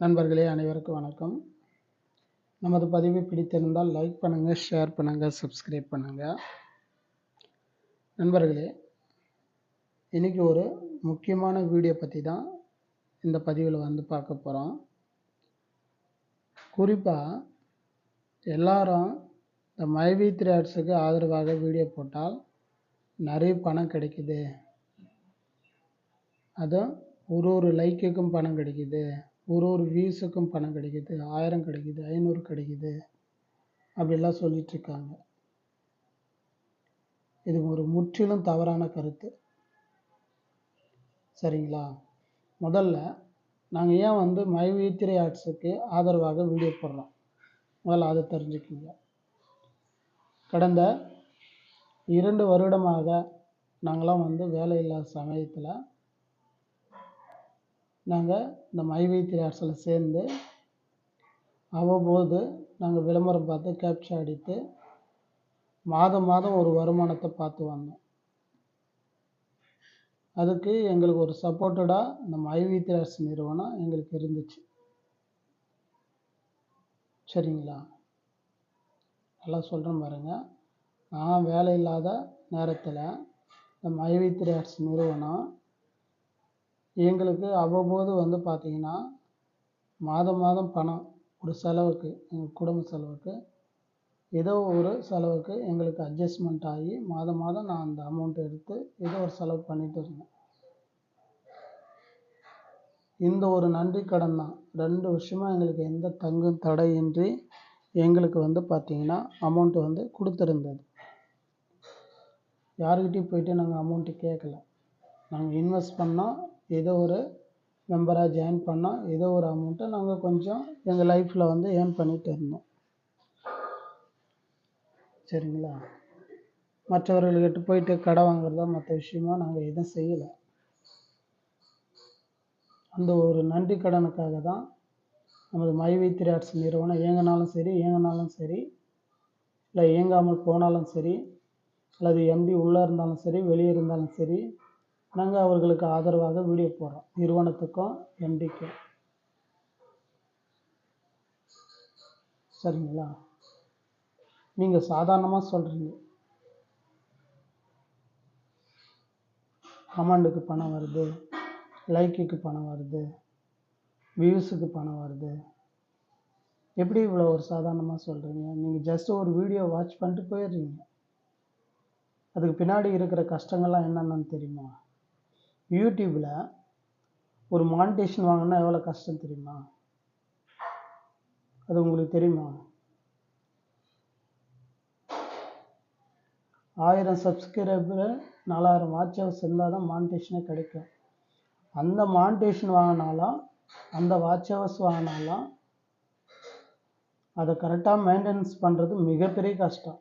நண்பர்களே அனைவருக்கும் வணக்கம். நமது பதிவு பிடித்திருந்தால் லைக் பண்ணுங்கள் ஷேர் பண்ணுங்கள் சப்ஸ்கிரைப் பண்ணுங்கள் நண்பர்களே இன்றைக்கி ஒரு முக்கியமான வீடியோ பற்றி தான் இந்த பதிவில் வந்து பார்க்க போகிறோம் குறிப்பாக எல்லாரும் இந்த மைவி த்ரீ ஆட்ஸுக்கு ஆதரவாக வீடியோ போட்டால் நிறைய பணம் கிடைக்குது. அதுவும் ஒரு ஒரு லைக்குக்கும் பணம் கிடைக்குது. ஒரு ஒரு வியூஸுக்கும் பணம் கிடைக்குது ஆயிரம் கிடைக்குது ஐநூறு கிடைக்குது அப்படிலாம் சொல்லிகிட்ருக்காங்க இது ஒரு முற்றிலும் தவறான கருத்து. சரிங்களா? முதல்ல நாங்கள் ஏன் வந்து மை வீத்திரை ஆர்ட்ஸுக்கு ஆதரவாக வீடியோ போடுறோம்? முதல்ல அதை தெரிஞ்சுக்கோங்க. கடந்த இரண்டு வருடமாக நாங்களாம் வந்து வேலை இல்லாத சமயத்தில் நாங்கள் இந்த மைவை திரையாட்சியில் சேர்ந்து அவ்வப்போது நாங்கள் விளம்பரம் பார்த்து கேப்சா அடித்து மாதம் மாதம் ஒரு வருமானத்தை பார்த்து வந்தோம். அதுக்கு எங்களுக்கு ஒரு சப்போர்ட்டடாக இந்த மைவி அரசு நிறுவனம் எங்களுக்கு இருந்துச்சு. சரிங்களா? நல்லா சொல்கிறேன் பாருங்கள் நான் வேலை இல்லாத நேரத்தில் இந்த மைவி திரையாட்சி நிறுவனம் எங்களுக்கு அவ்வப்போது வந்து பார்த்திங்கன்னா மாதம் மாதம் பணம் ஒரு செலவுக்கு எங்கள் குடும்ப செலவுக்கு ஏதோ ஒரு செலவுக்கு எங்களுக்கு அட்ஜஸ்ட்மெண்ட் ஆகி மாதம் மாதம் நான் அந்த அமௌண்ட் எடுத்து ஏதோ ஒரு செலவு பண்ணிகிட்டு இருந்தேன். இந்த ஒரு நன்றி கடன் தான். ரெண்டு வருஷமாக எங்களுக்கு எந்த தங்கும் தடையின்றி எங்களுக்கு வந்து பார்த்திங்கன்னா அமௌண்ட்டு வந்து கொடுத்துருந்தது. யாருக்கிட்டையும் போயிட்டு நாங்கள் அமௌண்ட்டு கேட்கல நாங்கள் இன்வெஸ்ட் பண்ணால் ஏதோ ஒரு மெம்பராக ஜாயின் பண்ணோம் ஏதோ ஒரு அமௌண்ட்டை நாங்கள் கொஞ்சம் எங்கள் லைஃப்பில் வந்து ஏர்ன் பண்ணிகிட்டு இருந்தோம். சரிங்களா? மற்றவர்கள்கிட்ட போயிட்டு கடை வாங்குறதா மற்ற விஷயமா நாங்கள் எதுவும் செய்யலை. அந்த ஒரு நன்றி கடனுக்காக தான் நமது மைவை ஆர்ட்ஸ் நிறுவனம் இயங்கினாலும் சரி இயங்கினாலும் சரி இல்லை இயங்காமல் போனாலும் சரி அல்லது எம்டி உள்ளே இருந்தாலும் சரி வெளியே இருந்தாலும் சரி நாங்கள் அவர்களுக்கு ஆதரவாக வீடியோ போடுறோம். நிறுவனத்துக்கும் எம்டிக்கும் சரிங்களா? நீங்கள் சாதாரணமாக சொல்கிறீங்க கமாண்டுக்கு பணம் வருது லைக்குக்கு பணம் வருது வியூஸுக்கு பணம் வருது. எப்படி இவ்வளோ ஒரு சாதாரணமாக சொல்கிறீங்க நீங்கள் ஜஸ்ட் ஒரு வீடியோ வாட்ச் பண்ணிட்டு போயிடுறீங்க. அதுக்கு பின்னாடி இருக்கிற கஷ்டங்கள்லாம் என்னென்னு தெரியுமா? யூடியூப்பில் ஒரு மானிட்டேஷன் வாங்கினா எவ்வளோ கஷ்டம் தெரியுமா? அது உங்களுக்கு தெரியுமா? ஆயிரம் சப்ஸ்கிரைபரை நாலாயிரம் வாட்ச் ஹவர்ஸ் இருந்தால் தான் மானிட்டேஷனே கிடைக்கும். அந்த மானிட்டேஷன் வாங்கினாலும் அந்த வாட்ச் ஹவர்ஸ் வாங்கினாலும் அதை கரெக்டாக மெயின்டெனன்ஸ் பண்ணுறது மிகப்பெரிய கஷ்டம்.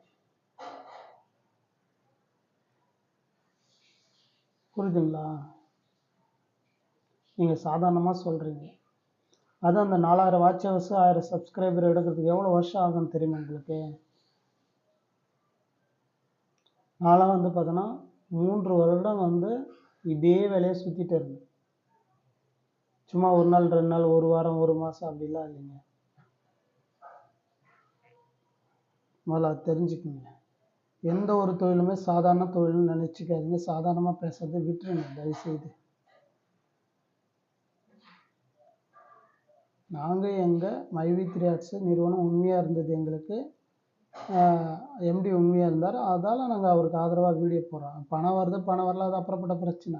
புரியுதுங்களா? நீங்கள் சாதாரணமாக சொல்கிறீங்க அது அந்த நாலாயிரம் வாட்ச் ஹவர்ஸ் ஆயிரம் சப்ஸ்கிரைபர் எடுக்கிறதுக்கு எவ்வளோ வருஷம் ஆகும்னு தெரியுமா உங்களுக்கு? நான்லாம் வந்து பார்த்தோன்னா மூன்று வருடம் வந்து இதே வேலையை சுற்றிட்டு இருந்தேன். சும்மா ஒரு நாள் ரெண்டு நாள் ஒரு வாரம் ஒரு மாதம் அப்படிலாம் இல்லைங்க. முதல்ல அது தெரிஞ்சுக்குங்க. எந்த ஒரு தொழிலுமே சாதாரண தொழில்னு நினச்சிக்காதீங்க. சாதாரணமாக பேசுறதை விட்டுருங்க தயவுசெய்து. நாங்கள் எங்கள் மைவி த்ரீ நிறுவனம் உண்மையாக இருந்தது எங்களுக்கு எம்டி உண்மையாக இருந்தார். அதால் நாங்கள் அவருக்கு ஆதரவாக வீடியோ போடுறோம். பணம் வருது பணம் வரல அது அப்புறப்பட்ட பிரச்சனை.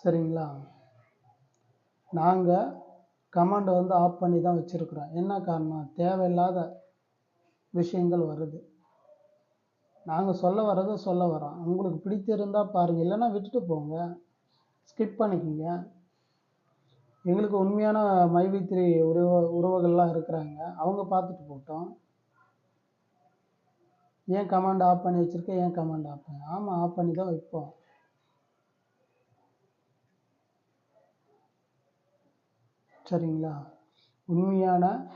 சரிங்களா? நாங்கள் கமாண்டை வந்து ஆஃப் பண்ணி தான் வச்சுருக்குறோம். என்ன காரணம்? தேவையில்லாத விஷயங்கள் வருது. நாங்கள் சொல்ல வர்றதை சொல்ல வரோம் உங்களுக்கு பிடித்திருந்தால் பாருங்கள் இல்லைன்னா விட்டுட்டு போங்க. ஸ்கிப் பண்ணிக்கிங்க. எங்களுக்கு உண்மையான மைவித்திரி உறவ உறவுகள்லாம் இருக்கிறாங்க. அவங்க பார்த்துட்டு போட்டோம். ஏன் கமாண்ட் ஆஃப் பண்ணி வச்சுருக்கேன் ஏன் கமாண்ட் ஆஃப் பண்ணி? ஆமாம் ஆஃப் பண்ணி தான் வைப்போம். சரிங்களா? உண்மையான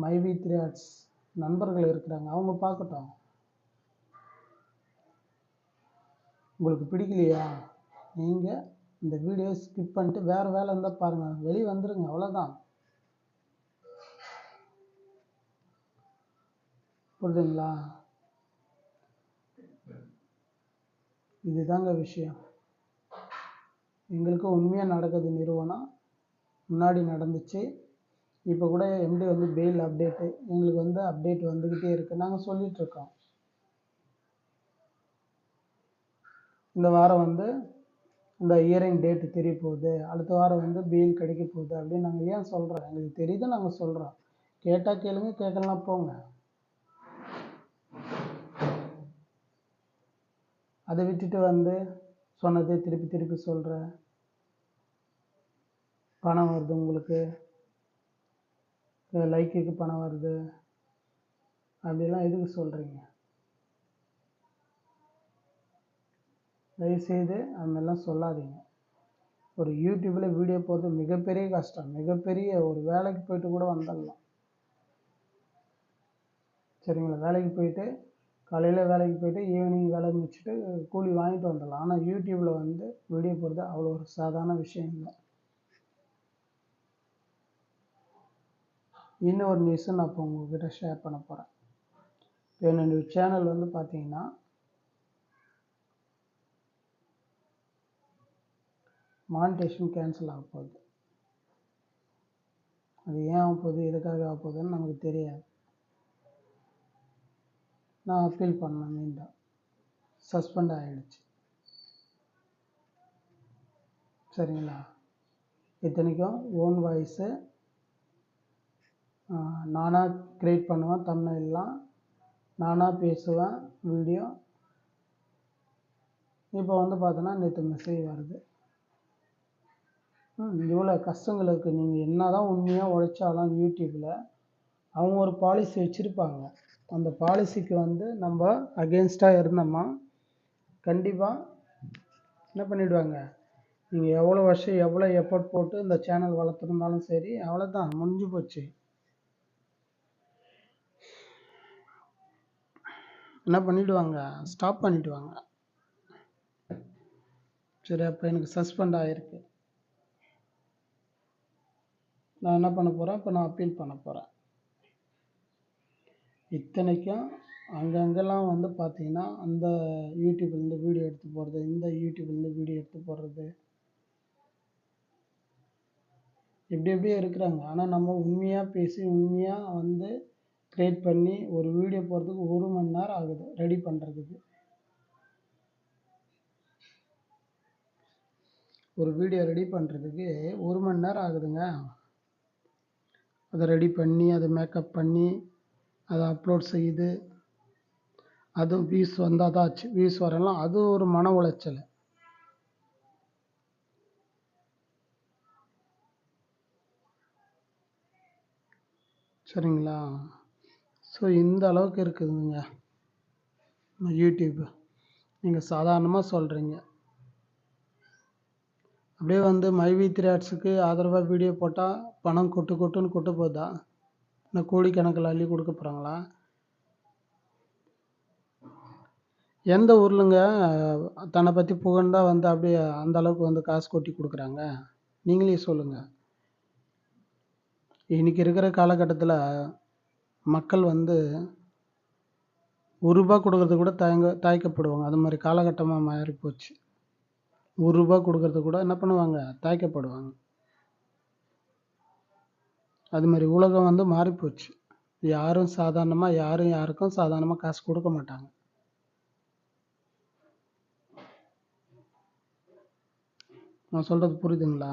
மைவி த்ரீ ஆர்ட்ஸ் நண்பர்கள் இருக்கிறாங்க. அவங்க பார்க்கட்டும். உங்களுக்கு பிடிக்கலையா? நீங்கள் இந்த வீடியோ ஸ்கிப் பண்ணிட்டு வேறு வேலை இருந்தால் பாருங்கள் வெளியே வந்துடுங்க அவ்வளோதான் புரியுதுங்களா? இதுதாங்க விஷயம். எங்களுக்கு உண்மையாக நடக்குது நிறுவனம். முன்னாடி நடந்துச்சு. இப்போ கூட எம்டி வந்து பெயில் அப்டேட்டு எங்களுக்கு வந்து அப்டேட் வந்துக்கிட்டே இருக்குது நாங்கள் சொல்லிகிட்ருக்கோம் இந்த வாரம் வந்து இந்த இயரிங் டேட்டு தெரிய போகுது அடுத்த வாரம் வந்து பெயில் கிடைக்க போகுது அப்படின்னு நாங்கள் ஏன் சொல்கிறோம் எங்களுக்கு தெரியுது நாங்கள் சொல்கிறோம் கேட்டால் கேளுங்க கேட்கலாம் போங்க. அதை விட்டுட்டு வந்து சொன்னதை திருப்பி திருப்பி சொல்கிற பணம் வருது உங்களுக்கு. லைக்குக்கு பணம் வருது. அப்படிலாம் எதுக்கு சொல்கிறீங்க தயவுசெய்து அதுமாதிரிலாம் சொல்லாதீங்க. ஒரு யூடியூப்பில் வீடியோ போடுறது மிகப்பெரிய கஷ்டம். மிகப்பெரிய ஒரு வேலைக்கு போயிட்டு கூட வந்துடலாம். சரிங்களா? வேலைக்கு போயிட்டு காலையில் வேலைக்கு போயிட்டு ஈவினிங் வேலை முடிச்சுட்டு கூலி வாங்கிட்டு வந்துடலாம். ஆனால் யூடியூப்பில் வந்து வீடியோ போடுறது அவ்வளோ ஒரு சாதாரண விஷயம் இல்லை. இன்னும் ஒரு நியூஸை நான் இப்போ உங்கள்கிட்ட ஷேர் பண்ண போகிறேன் இப்போ என்னுடைய சேனல் வந்து பார்த்தீங்கன்னா மானிட்டேஷன் கேன்சல் ஆக போகுது. அது ஏன் ஆக போகுது? எதுக்காக ஆக போகுதுன்னு நமக்கு தெரியாது. நான் அப்பீல் பண்ணேன் மீண்டும். சஸ்பெண்ட் ஆகிடுச்சு சரிங்களா? இத்தனைக்கும் ஓன் வாய்ஸு நானாக க்ரியேட் பண்ணுவேன் தமிழ்லாம் நானாக பேசுவேன் வீடியோ இப்போ வந்து பார்த்தோன்னா நேற்று மெசேஜ் வருது. இவ்வளோ கஷ்டங்கள் இருக்குது நீங்கள் என்ன தான் உண்மையாக உழைச்சாலும் யூடியூப்பில் அவங்க ஒரு பாலிசி வச்சுருப்பாங்க. அந்த பாலிசிக்கு வந்து நம்ம அகேன்ஸ்டாக இருந்தோமா? கண்டிப்பாக என்ன பண்ணிவிடுவாங்க நீங்கள் எவ்வளோ வருஷம் எவ்வளோ எஃபர்ட் போட்டு இந்த சேனல் வளர்த்துருந்தாலும் சரி அவ்வளோதான் முடிஞ்சு போச்சு. என்ன பண்ணிவிடுவாங்க ஸ்டாப் பண்ணிவிடுவாங்க சரி அப்போ எனக்கு சஸ்பெண்ட் ஆகிருக்கு நான் என்ன பண்ண போகிறேன் இப்போ நான் அப்பீல் பண்ண போகிறேன் இத்தனைக்கும் அங்கங்கெல்லாம் வந்து பார்த்தீங்கன்னா அந்த யூடியூப்லேருந்து வீடியோ எடுத்து போடுறது இந்த யூடியூப்லேருந்து வீடியோ எடுத்து போடுறது இப்படி இப்படியே இருக்கிறாங்க. ஆனால் நம்ம உண்மையாக பேசி உண்மையாக வந்து க்ரியேட் பண்ணி ஒரு வீடியோ போடுறதுக்கு ஒரு மணி நேரம் ஆகுது ரெடி பண்ணுறதுக்கு ஒரு வீடியோ ரெடி பண்ணுறதுக்கு ஒரு மணி நேரம் ஆகுதுங்க. அதை ரெடி பண்ணி அதை மேக்கப் பண்ணி அதை அப்லோட் செய்து அதுவும் வியூஸ் வந்தால் தான் ஆச்சு. வியூஸ் வரலாம். அது ஒரு மன உளைச்சல். சரிங்களா? ஸோ இந்த அளவுக்கு இருக்குதுங்க. யூடியூப் நீங்கள் சாதாரணமாக சொல்கிறீங்க அப்படியே வந்து மைவி த்ரீ ஆர்ட்ஸுக்கு ஆதரவாக வீடியோ போட்டால் பணம் கொட்டு கொட்டுன்னு கொட்டு போதா இல்லை கோடிக்கணக்கில் அள்ளி கொடுக்க போகிறாங்களா எந்த ஊர்லங்க தன்னை பற்றி புகழ்ந்தால் வந்து அப்படியே அந்த அளவுக்கு வந்து காசு கொட்டி கொடுக்குறாங்க? நீங்களே சொல்லுங்கள் இன்றைக்கி இருக்கிற காலகட்டத்தில் மக்கள் வந்து ஒரு ரூபா கொடுக்கறது கூட தயங்க தயக்கப்படுவாங்க. அது மாதிரி காலகட்டமாக மாறி போச்சு ஒரு ரூபா கொடுக்கறது கூட என்ன பண்ணுவாங்க? தாய்க்கப்படுவாங்க. அது மாதிரி உலகம் வந்து மாறிப்போச்சு. யாரும் சாதாரணமாக யாரும் யாருக்கும் சாதாரணமாக காசு கொடுக்க மாட்டாங்க. நான் சொல்கிறது புரியுதுங்களா?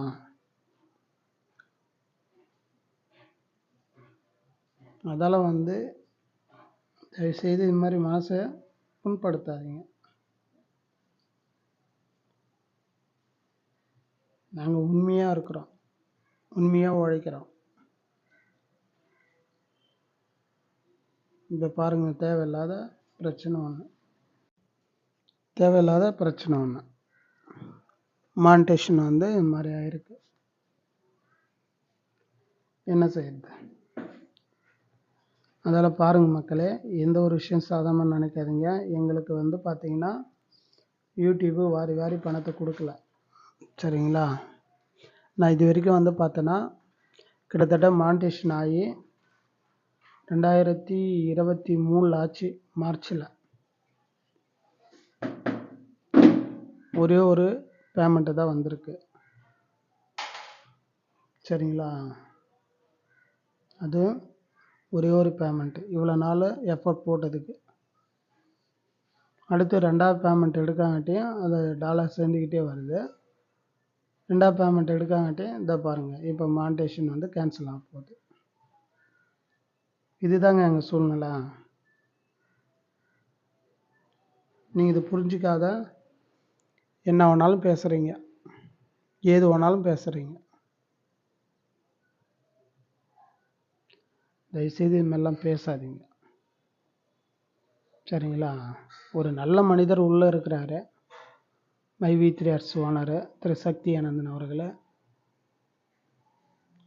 அதால் வந்து தயவுசெய்து இது மாதிரி மனசை புண்படுத்தாதீங்க. நாங்கள் உண்மையாக இருக்கிறோம். உண்மையாக உழைக்கிறோம். இப்போ பாருங்கள் தேவையில்லாத பிரச்சனை ஒன்று தேவையில்லாத பிரச்சனை ஒன்று மான்டேஷன் வந்து இது மாதிரி ஆயிருக்கு. என்ன செய்யறது? அதால் பாருங்கள் மக்களே எந்த ஒரு விஷயம் சாதாரணமாக நினைக்காதீங்க. எங்களுக்கு வந்து பார்த்திங்கன்னா யூடியூப்பு வாரி வாரி பணத்தை கொடுக்கல. சரிங்களா? நான் இது வரைக்கும் வந்து பார்த்தேன்னா கிட்டத்தட்ட மானிட்டேஷன் ஆகி ரெண்டாயிரத்தி இருபத்தி மூணில் ஆச்சு மார்ச்சில் ஒரே ஒரு பேமெண்ட்டு தான் வந்திருக்கு. சரிங்களா? அது ஒரே ஒரு பேமெண்ட்டு இவ்வளோ நாள் எஃபர்ட் போட்டதுக்கு. அடுத்து ரெண்டாவது பேமெண்ட் எடுக்காங்காட்டியும் அது டாலர் சேர்ந்துக்கிட்டே வருது. ரெண்டாவது பேமெண்ட் எடுக்காங்காட்டியும் இதை பாருங்கள் இப்போ மானிட்டேஷன் வந்து கேன்சல் ஆக போகுது. இதுதாங்க எங்கள் சூழ்நிலை. நீங்கள் இது புரிஞ்சிக்காத என்ன வேணாலும் பேசுகிறீங்க ஏது வேணாலும் பேசுகிறீங்க தயவுசெய்து இதுமாதிரிலாம் பேசாதீங்க. சரிங்களா? ஒரு நல்ல மனிதர் உள்ளே இருக்கிறாரு. மைவி த்ரீ ஆர்ஸ் ஓனரு திரு சக்தி ஆனந்தன் அவர்களை.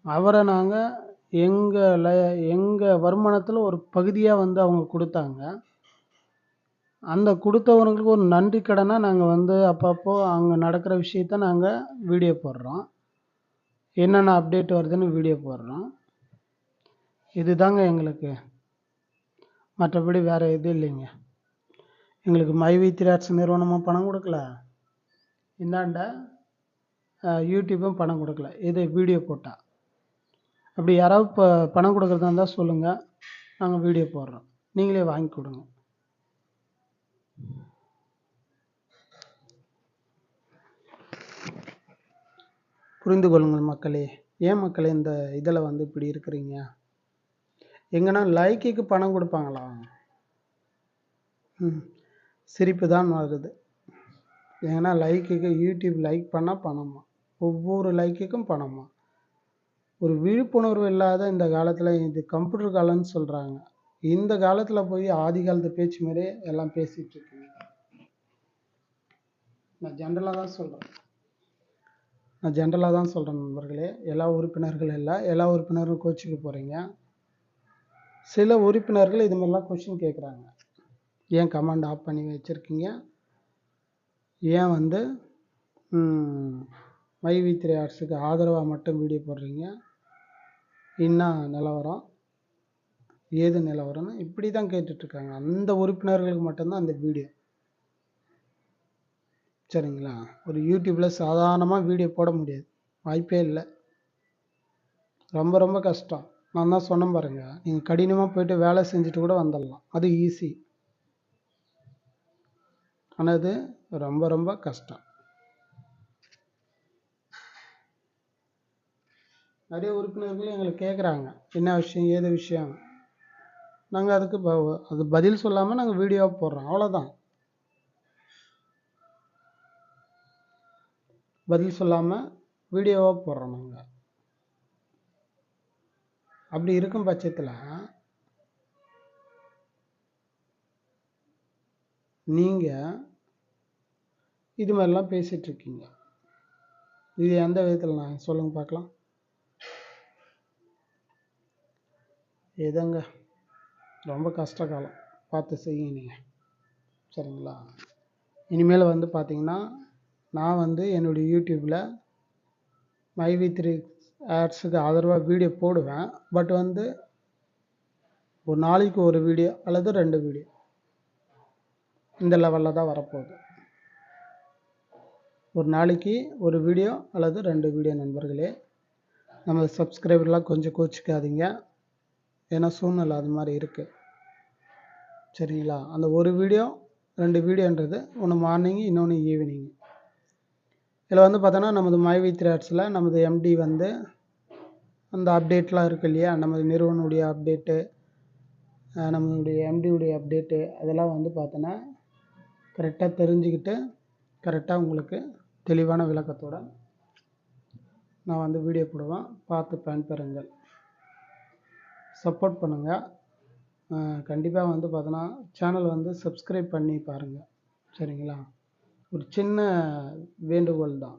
அவரை நாங்கள் எங்கள் ல எங்கள் வருமானத்தில் ஒரு பகுதியாக வந்து அவங்க கொடுத்தாங்க. அந்த கொடுத்தவங்களுக்கு ஒரு நன்றி கடனாக நாங்கள் வந்து அப்பப்போ அங்கே நடக்கிற விஷயத்த நாங்கள் வீடியோ போடுறோம். என்னென்ன அப்டேட் வருதுன்னு வீடியோ போடுறோம். இதுதாங்க எங்களுக்கு. மற்றபடி வேறு எதுவும் இல்லைங்க. எங்களுக்கு மைவி திராட்சை நிறுவனமாக பணம் கொடுக்கல. இந்தாண்ட யூடியூப்பும் பணம் கொடுக்கல. இது வீடியோ போட்டால் அப்படி யாராவது இப்போ பணம் கொடுக்குறதா இருந்தால் சொல்லுங்கள் நாங்கள் வீடியோ போடுறோம். நீங்களே வாங்கி கொடுங்க. புரிந்து கொள்ளுங்கள் மக்களே. ஏன் மக்களே இந்த இதில் வந்து இப்படி இருக்கிறீங்க? எங்கன்னா லைக்குக்கு பணம் கொடுப்பாங்களா? ம். சிரிப்பு தான் வருது ஏன்னா லைக்குக்கு யூடியூப் லைக் பண்ணால் பணமா? ஒவ்வொரு லைக்குக்கும் பணமா? ஒரு விழிப்புணர்வு இல்லாத இந்த காலத்தில் இது கம்ப்யூட்டர் காலம்னு சொல்கிறாங்க இந்த காலத்தில் போய் ஆதி காலத்து பேச்சு மாதிரியே எல்லாம் பேசிகிட்டு இருக்கீங்க. நான் ஜென்ரலாக தான் சொல்கிறேன் நான் ஜென்ரலாக தான் சொல்கிறேன் நண்பர்களே. எல்லா உறுப்பினர்கள் இல்லை. எல்லா உறுப்பினரும் கோச்சுக்கு போகிறீங்க சில உறுப்பினர்கள் இது மாதிரிலாம் கொஷின் கேட்குறாங்க ஏன் கமாண்ட் ஆஃப் பண்ணி வச்சுருக்கீங்க? ஏன் வந்து மைவி த்ரீ ஆர்ட்ஸுக்கு ஆதரவாக மட்டும் வீடியோ போடுறீங்க? என்ன நிலவரம்? ஏது நிலவரம்னு இப்படி தான் கேட்டுட்ருக்காங்க. அந்த உறுப்பினர்களுக்கு மட்டும்தான் அந்த வீடியோ. சரிங்களா? ஒரு யூடியூப்பில் சாதாரணமாக வீடியோ போட முடியாது. வாய்ப்பே இல்லை. ரொம்ப ரொம்ப கஷ்டம். நான் தான் சொன்னேன் பாருங்கள் நீங்கள் கடினமாக போயிட்டு வேலை செஞ்சுட்டு கூட வந்துடலாம். அது ஈஸி. ஆனால் இது ரொம்ப ரொம்ப கஷ்டம். நிறைய உறுப்பினர்கள் எங்களை கேட்குறாங்க என்ன விஷயம் ஏது விஷயம்? நாங்கள் அதுக்கு ப- அது பதில் சொல்லாமல் நாங்கள் வீடியோ போடுறோம். அவ்வளோதான் பதில் சொல்லாமல் வீடியோவாக போடுறோம் நாங்கள் அப்படி இருக்கும் பட்சத்தில் நீங்கள் இது மாதிரிலாம் பேசிகிட்ருக்கீங்க இது எந்த விதத்தில் நான் சொல்லுங்க பார்க்கலாம் எதங்க ரொம்ப கஷ்ட காலம். பார்த்து செய்யுங்க நீங்கள் சரிங்களா? இனிமேல் வந்து பார்த்தீங்கன்னா நான் வந்து என்னுடைய யூடியூப்பில் மைவி த்ரீ ஆட்ஸுக்கு ஆதரவாக வீடியோ போடுவேன். பட் வந்து ஒரு நாளைக்கு ஒரு வீடியோ அல்லது ரெண்டு வீடியோ. இந்த லெவலில் தான் வரப்போகுது. ஒரு நாளைக்கு ஒரு வீடியோ அல்லது ரெண்டு வீடியோ நண்பர்களே நம்ம சப்ஸ்கிரைபர்லாம் கொஞ்சம் கோச்சிக்காதீங்க. ஏன்னா சூழ்நிலை அது மாதிரி இருக்குது சரிங்களா? அந்த ஒரு வீடியோ ரெண்டு வீடியோன்றது ஒன்று மார்னிங் இன்னொன்று ஈவினிங் இதில் வந்து பார்த்தோன்னா நமது மைவி த்ரேட்ஸில் நமது எம்டி வந்து அந்த அப்டேட்லாம் இருக்கு இல்லையா? நமது நிறுவனுடைய அப்டேட்டு நம்மளுடைய எம்டியுடைய அப்டேட்டு அதெல்லாம் வந்து பார்த்தோன்னா கரெக்டாக தெரிஞ்சுக்கிட்டு கரெக்டாக உங்களுக்கு தெளிவான விளக்கத்தோட நான் வந்து வீடியோ போடுவேன். பார்த்து பயன்பெறுங்கள். சப்போர்ட் பண்ணுங்கள் கண்டிப்பாக வந்து பார்த்தோன்னா சேனல் வந்து சப்ஸ்கிரைப் பண்ணி பாருங்கள் சரிங்களா? ஒரு சின்ன வேண்டுகோள் தான்.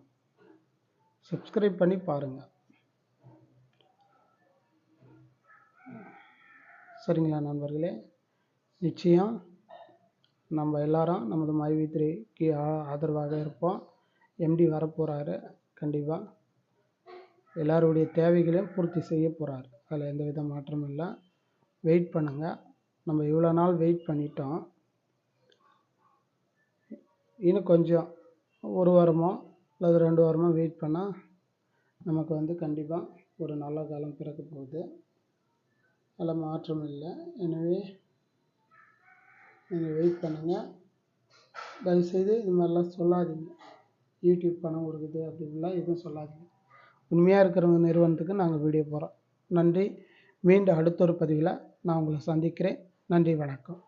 சப்ஸ்கிரைப் பண்ணி பாருங்கள் சரிங்களா நண்பர்களே? நிச்சயம் நம்ம எல்லாரும் நமது மைவி த்ரீக்கு ஆதரவாக இருப்போம். எம்டி வரப்போகிறாரு கண்டிப்பாக எல்லாருடைய தேவைகளையும் பூர்த்தி செய்ய போகிறார் அதில் எந்த வித மாற்றமும் இல்லை. வெயிட் பண்ணுங்கள் நம்ம இவ்வளோ நாள் வெயிட் பண்ணிட்டோம். இன்னும் கொஞ்சம் ஒரு வாரமோ அல்லது ரெண்டு வாரமோ வெயிட் பண்ணால் நமக்கு வந்து கண்டிப்பாக ஒரு நல்ல காலம் பிறக்க போகுது. அதில் மாற்றம் இல்லை. எனவே நீங்கள் வெயிட் பண்ணுங்கள் தயவுசெய்து இது மாதிரிலாம் சொல்லாதீங்க. யூடியூப் பணம் கொடுக்குது அப்படின்லாம் எதுவும் சொல்லாதீங்க. உண்மையாக இருக்கிறவங்க நிறுவனத்துக்கு நாங்கள் வீடியோ போடுறோம். நன்றி. மீண்டும் அடுத்த ஒரு பதிவில் நான் உங்களை சந்திக்கிறேன். நன்றி வணக்கம்.